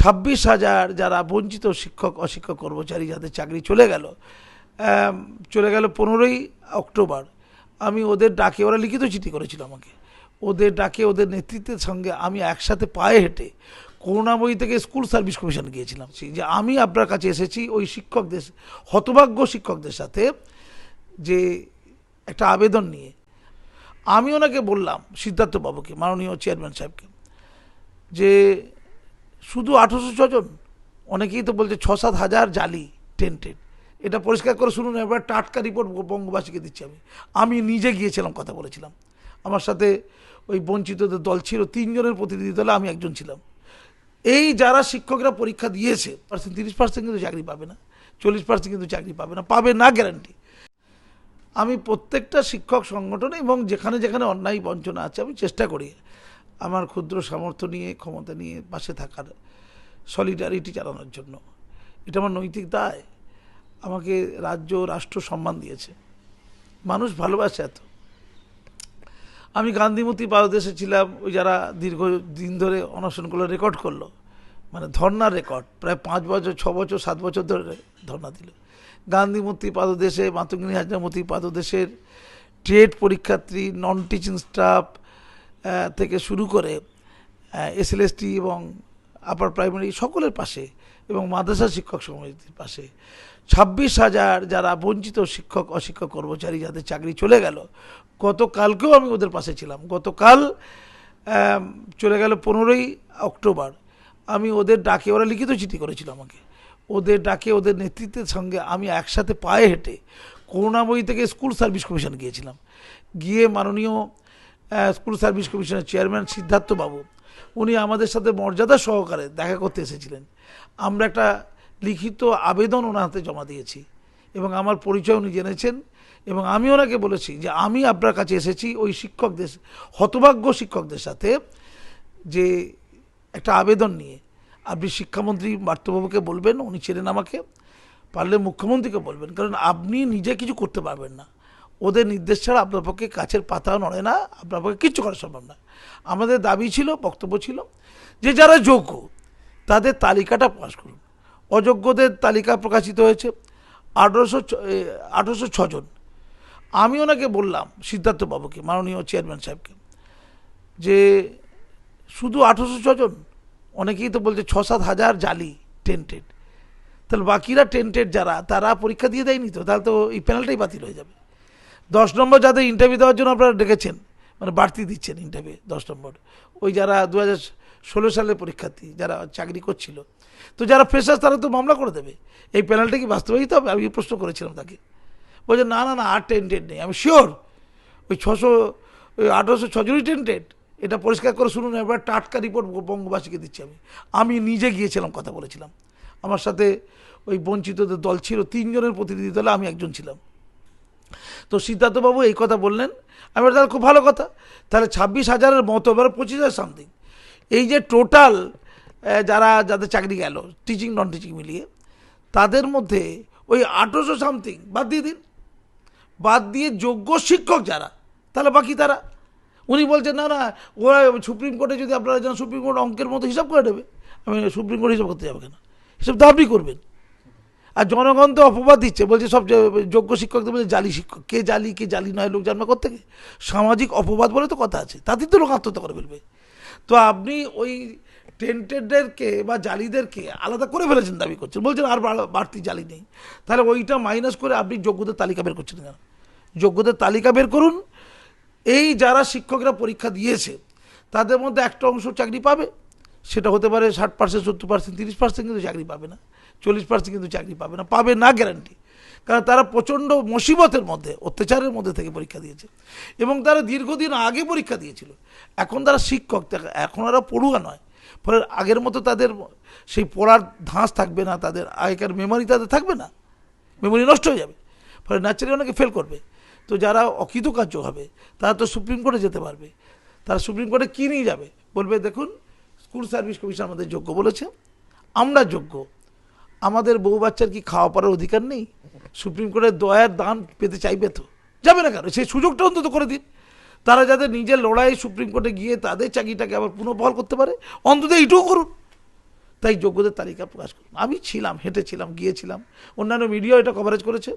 ছাব্বিশ হাজার যারা বঞ্চিত শিক্ষক, অশিক্ষক কর্মচারী যাদের চাকরি চলে গেল চলে গেল পনেরোই অক্টোবর। আমি ওদের ডাকে, ওরা লিখিত চিঠি করেছিল আমাকে। ওদের ডাকে, ওদের নেতৃত্বের সঙ্গে আমি একসাথে পায়ে হেঁটে করুণাময়ী থেকে স্কুল সার্ভিস কমিশন গিয়েছিলাম। যে আমি আপনার কাছে এসেছি, ওই শিক্ষকদের, হতভাগ্য শিক্ষকদের সাথে যে একটা আবেদন নিয়ে। আমি ওনাকে বললাম, সিদ্ধার্থবাবুকে, মাননীয় চেয়ারম্যান সাহেবকে, যে শুধু আঠেরোশো ছজন? অনেকেই তো বলছে ছ সাত হাজার জালি টেন্টেড এটা পরিষ্কার করে শুনুন, এবার টাটকা রিপোর্ট বঙ্গবাসীকে দিচ্ছি আমি। আমি নিজে গিয়েছিলাম, কথা বলেছিলাম। আমার সাথে ওই বঞ্চিতদের দল ছিল, তিনজনের প্রতিনিধি দলে আমি একজন ছিলাম। এই যারা শিক্ষকরা পরীক্ষা দিয়েছে, পার্সেন্ট তিরিশ পার্সেন্ট কিন্তু চাকরি পাবে না, চল্লিশ পার্সেন্ট কিন্তু চাকরি পাবে না পাবে না গ্যারান্টি আমি প্রত্যেকটা শিক্ষক সংগঠন এবং যেখানে যেখানে অন্যায় বঞ্চনা আছে, আমি চেষ্টা করি। আমার ক্ষুদ্র সামর্থ্য নিয়ে, ক্ষমতা নিয়ে পাশে থাকার সলিডারিটি চালানোর জন্য। এটা আমার নৈতিক দায়। আমাকে রাজ্য, রাষ্ট্র সম্মান দিয়েছে। মানুষ ভালোবাসে এত। আমি গান্ধীমতি পাদদেশে ছিলাম, ওই যারা দীর্ঘ দিন ধরে অনশনগুলো রেকর্ড করল। মানে ধর্নার রেকর্ড প্রায় পাঁচ বছর, ছ বছর, সাত বছর ধরে ধর্না দিল। গান্ধীমূর্তি পাদদেশে মাতঙ্গিনী হাজরামতি পাদদেশের ট্রেড পরীক্ষার্থী নন টিচিং স্টাফ থেকে শুরু করে এসএলএসটি এবং আপার প্রাইমারি সকলের পাশে এবং মাদ্রাসা শিক্ষক সমিতির পাশে। ছাব্বিশ হাজার যারা বঞ্চিত শিক্ষক, অশিক্ষক, কর্মচারী যাদের চাকরি চলে গেল, গতকালকেও আমি ওদের পাশে ছিলাম। গতকাল চলে গেল পনেরোই অক্টোবর। আমি ওদের ডাকে, ওরা লিখিত চিঠি করেছিল আমাকে। ওদের ডাকে, ওদের নেতৃত্বের সঙ্গে আমি একসাথে পায়ে হেঁটে করুণাময়ী থেকে স্কুল সার্ভিস কমিশন গিয়েছিলাম। গিয়ে মাননীয় স্কুল সার্ভিস কমিশনের চেয়ারম্যান সিদ্ধার্থ বাবু উনি আমাদের সাথে মর্যাদা সহকারে দেখা করতে এসেছিলেন। আমরা একটা লিখিত আবেদন ওনার হাতে জমা দিয়েছি এবং আমার পরিচয় উনি জেনেছেন এবং আমি ওনাকে বলেছি যে আমি আপনার কাছে এসেছি ওই শিক্ষকদের, হতভাগ্য শিক্ষকদের সাথে যে একটা আবেদন নিয়ে। আপনি শিক্ষামন্ত্রী বার্তবাবুকে বলবেন, উনি ছিলেন আমাকে, পারলে মুখ্যমন্ত্রীকে বলবেন, কারণ আপনি নিজে কিছু করতে পারবেন না। ওদের নির্দেশ ছাড়া আপনার পক্ষে কাছের পাতাও নড়ে না, আপনার পক্ষে কিচ্ছু করা সম্ভব না। আমাদের দাবি ছিল, বক্তব্য ছিল যে যারা যোগ্য, তাদের তালিকাটা প্রকাশ করুন। অযোগ্যদের তালিকা প্রকাশিত হয়েছে আঠেরোশো আঠেরোশো ছজন আমি ওনাকে বললাম সিদ্ধার্থ বাবুকে মাননীয় চেয়ারম্যান সাহেবকে, যে শুধু আঠেরোশো ছজন অনেকেই তো বলছে ছ সাত হাজার জালি টেন্টেড তাহলে বাকিরা টেন্টেড যারা, তারা পরীক্ষা দিয়ে দেয়নি তো? তাহলে তো এই প্যানেলটাই বাতিল হয়ে যাবে। দশ নম্বর যাদের ইন্টারভিউ দেওয়ার জন্য আপনারা ডেকেছেন মানে বাড়তি দিচ্ছেন ইন্টারভিউ দশ নম্বর। ওই যারা দু ষোলো সালের পরীক্ষার্থী যারা চাকরি করছিল, তো যারা ফ্রেশার্স তারা তো মামলা করে দেবে। এই প্যানেলটা কি বাস্তবায়িত হবে? আমি প্রশ্ন করেছিলাম তাকে। বলছে, না না না, আর টেন্টেড নেই। আমি শিওর ওই ছশো, ওই আঠেরোশো ছজনই টেন্টেড এটা পরিষ্কার করে শুনুন, এবার টাটকা রিপোর্ট বঙ্গবাসীকে দিচ্ছি আমি। আমি নিজে গিয়েছিলাম, কথা বলেছিলাম। আমার সাথে ওই বঞ্চিতদের দল ছিল, তিনজনের প্রতিনিধি দলে আমি একজন ছিলাম। তো সিদ্ধার্থবাবু এই কথা বললেন। আমি তাহলে খুব ভালো কথা। তাহলে ছাব্বিশ হাজারের মতো এবার পঁচিশ হাজার সামথিং এই যে টোটাল যারা, যাদের চাকরি গেল টিচিং নন টিচিং মিলিয়ে, তাদের মধ্যে ওই আঠেরোশো সামথিং বাদ দিয়ে দিন। বাদ দিয়ে যোগ্য শিক্ষক যারা, তাহলে বাকি তারা। উনি বলছেন, না না, ওরা সুপ্রিম কোর্টে যদি আপনারা যান সুপ্রিম কোর্ট অঙ্কের মতো হিসাব করে দেবে, আমি সুপ্রিম কোর্ট হিসাব করতে যাবে কেন? হিসাব তো আপনি করবেন। আর জনগণ তো অপবাদ দিচ্ছে, বলছে সব যোগ্য শিক্ষকদের বলছে জালি শিক্ষক কে জালি কে জালি নয়, লোক জন্ম করতে সামাজিক অপবাদ বলে তো কথা আছে, তাতেই তো লোক আত্মহত্যা করে ফেলবে। তো আপনি ওই টেন্টেডদেরকে বা জালিদেরকে আলাদা করে ফেলেছেন দাবি করছেন, বলছেন আর বাড়- বাড়তি জালি নেই। তাহলে ওইটা মাইনাস করে আপনি যোগ্যদের তালিকা বের করছেন কেন? যোগ্যদের তালিকা বের করুন, এই যারা শিক্ষকরা পরীক্ষা দিয়েছে, তাদের মধ্যে একটা অংশ চাকরি পাবে, সেটা হতে পারে ষাট পার্সেন্ট সত্তর পার্সেন্ট তিরিশ পার্সেন্ট কিন্তু চাকরি পাবে না। চল্লিশ পার্সেন্ট কিন্তু চাকরি পাবে না পাবে না গ্যারান্টি কারণ তারা প্রচণ্ড মুসিবতের মধ্যে, অত্যাচারের মধ্যে থেকে পরীক্ষা দিয়েছে। এবং তারা দীর্ঘদিন আগে পরীক্ষা দিয়েছিল। এখন তারা শিক্ষক এখন ওরা পড়ুয়া নয়। ফলে আগের মতো তাদের সেই পড়ার ধাঁস থাকবে না, তাদের আগেকার মেমোরি তাদের থাকবে না। মেমোরি নষ্ট হয়ে যাবে। ফলে ন্যাচারালি অনেকে ফেল করবে। তো যারা অকৃতকার্য হবে, তারা তো সুপ্রিম কোর্টে যেতে পারবে। তারা সুপ্রিম কোর্টে কী নিয়ে যাবে? বলবে, দেখুন স্কুল সার্ভিস কমিশন আমাদের যোগ্য বলেছে। আমরা যোগ্য। আমাদের বউ বাচ্চার কি খাওয়া পড়ার অধিকার নেই? সুপ্রিম কোর্টের দয়ার দান পেতে চাইবে তো। যাবে না কেন? সেই সুযোগটা অন্তত করে দিন। তারা যাদের নিজের লড়াই সুপ্রিম কোর্টে গিয়ে তাদের চাকরিটাকে আবার পুনঃবহাল করতে পারে, অন্তত এইটুকু করুন। তাই যোগ্যদের তালিকা প্রকাশ করুন। আমি ছিলাম, হেঁটেছিলাম, গিয়েছিলাম। অন্যান্য মিডিয়াও এটা কভারেজ করেছে।